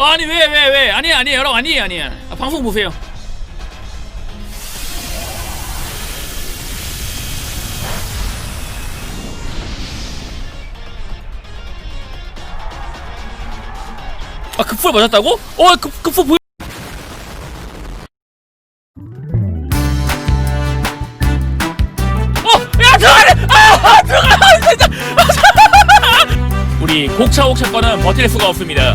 아니 왜왜 왜 아니 아니 여러분 아니 아니 아, 방송 보세요 아 급풀 맞았다고? 어 급, 급풀 보여 어! 야 들어가래! 아! 들어가! 진짜! 우리 곡차곡차 거는 버틸 수가 없습니다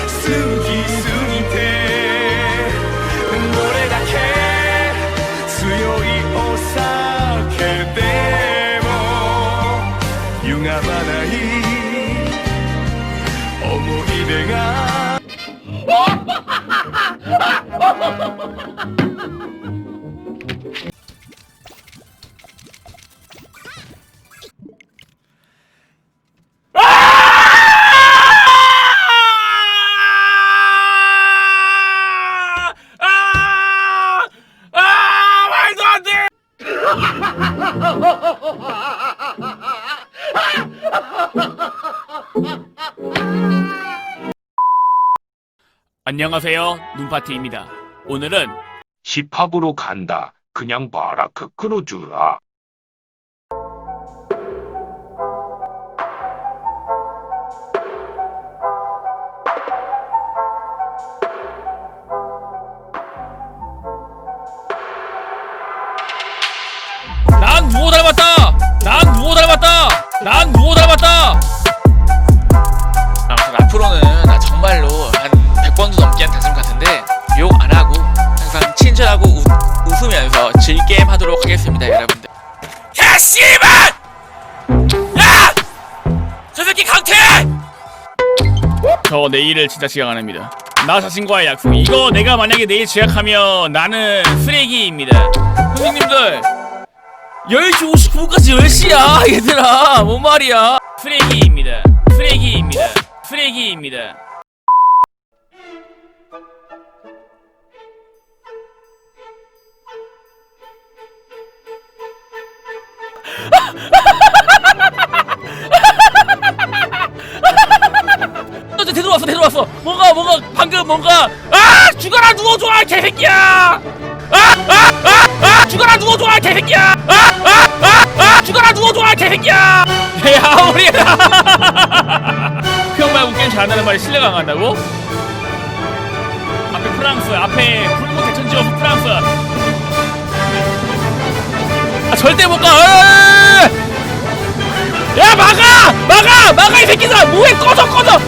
歪まない思い出が 안녕하세요. 눈파티입니다. 오늘은 힙합으로 간다. 그냥 봐라 그 끌어주라. 웃으면서 즐게임 하도록 하겠습니다 여러분들 야 씨발! 야! 저 새끼 강태! 저 내일을 진짜 지각 안 합니다. 나 자신과의 약속. 이거 내가 만약에 내일 지각하면 나는 쓰레기입니다. 선생님들 10시 59분까지 10시야 얘들아 뭔 말이야 쓰레기입니다. 쓰레기입니다. 쓰레기입니다. 너 이제 되돌아왔어 되돌아왔어. 뭔가 뭔가 방금 뭔가 아 죽어라 누워줘 아, 개새끼야! 아아아아 죽어라 누워줘 아, 개새끼야! 아아아아 죽어라 누워줘 아, 개새끼야! 야 우리 그형 말고 게임 잘한다는 말이 신뢰가 안 간다고? 앞에 프랑스 앞에 불꽃 대천지어서 프랑스. 아 절대 못 가. 야 막아! 막아! 막아 이 새끼들아! 뭐해? 꺼져 꺼져